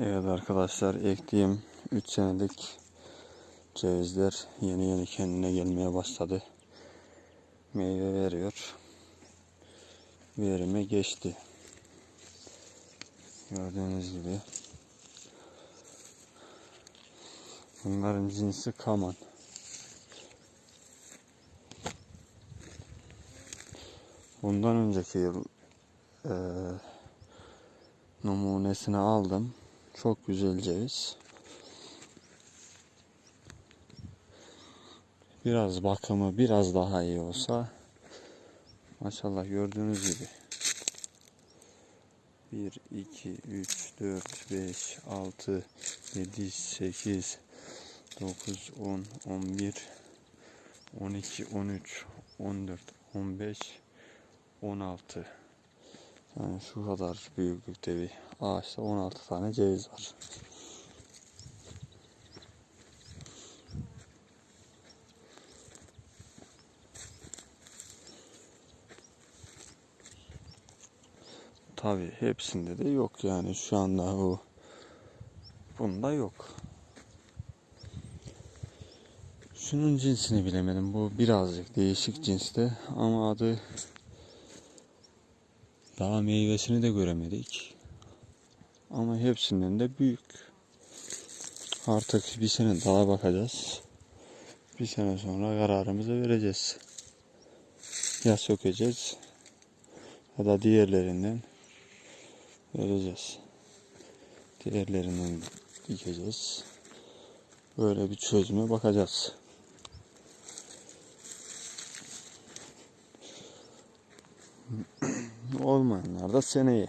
Evet arkadaşlar ektiğim 3 senelik cevizler yeni yeni kendine gelmeye başladı. Meyve veriyor. Verime geçti. Gördüğünüz gibi. Bunların cinsi kaman. Bundan önceki yıl eee numunesini aldım. Çok güzel ceviz. Biraz bakımı biraz daha iyi olsa maşallah gördüğünüz gibi 1 2 3 4 5 6 7 8 9 10 11 12 13 14 15 16 yani şu kadar büyüklükte bir ağaçta 16 tane ceviz var. Tabi hepsinde de yok yani şu anda bu bunda yok. Şunun cinsini bilemedim. Bu birazcık değişik cinste ama adı daha meyvesini de göremedik. Ama hepsinden de büyük. Artık bir sene daha bakacağız. Bir sene sonra kararımızı vereceğiz. Ya sökeceğiz ya da diğerlerinden vereceğiz. Diğerlerinden dikeceğiz. Böyle bir çözüme bakacağız. Olmayanlar da seneye.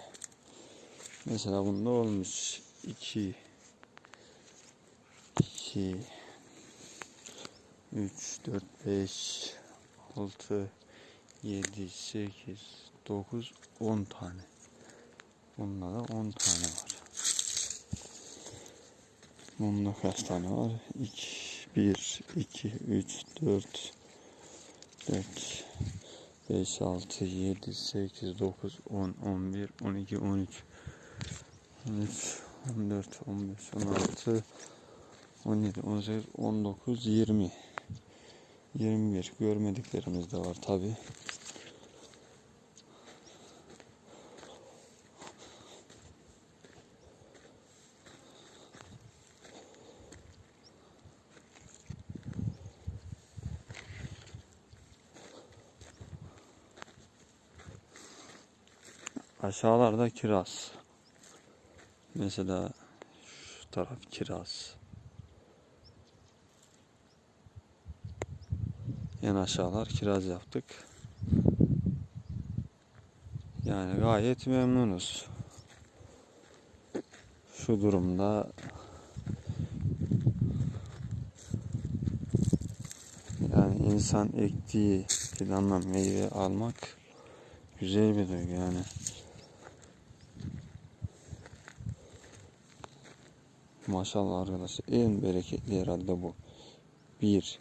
Mesela bunda olmuş 2 2 3 4 5 6 7 8 9 10 tane. Bunda da 10 tane var. Bunda kaç tane var? 2 1 2 3 4 4 5 6 7 8 9 10 11 12 13 13 14 15 16 17 18 19 20 21 görmediklerimiz de var tabi. Aşağılarda kiraz. Mesela şu taraf kiraz. En aşağılar kiraz yaptık. Yani gayet memnunuz. Şu durumda yani insan ektiği fidanla meyve almak güzel bir duygu yani. Maşallah arkadaşlar en bereketli herhalde bu. 1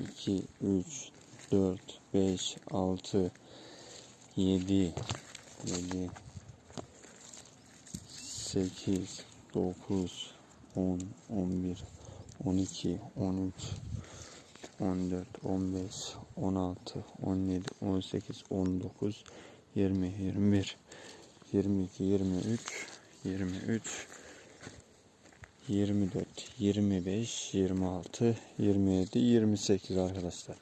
2 3 4 5 6 7 7 8 9 10 11 12 13 14 15 16 17 18 19 20 21 22 23 23 24, 25, 26, 27, 28 arkadaşlar.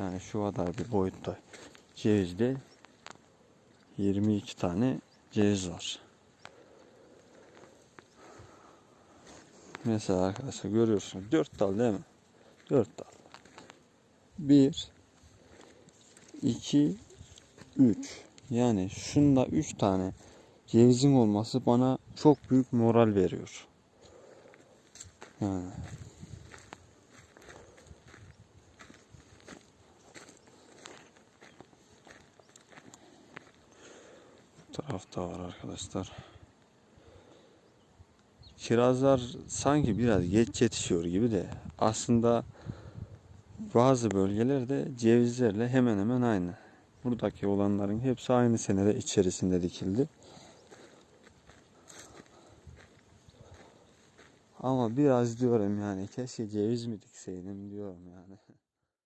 Yani şu kadar bir boyutta cevizde 22 tane ceviz var. Mesela arkadaşlar görüyorsunuz 4 dal değil mi? 4 dal. 1 2 3 yani şunda 3 tane cevizin olması bana çok büyük moral veriyor. Bu tarafta var arkadaşlar. Kirazlar sanki biraz geç yetişiyor gibi de aslında bazı bölgelerde cevizlerle hemen hemen aynı. Buradaki olanların hepsi aynı senede içerisinde dikildi. Ama biraz diyorum yani keşke ceviz mi dikseydim diyorum yani.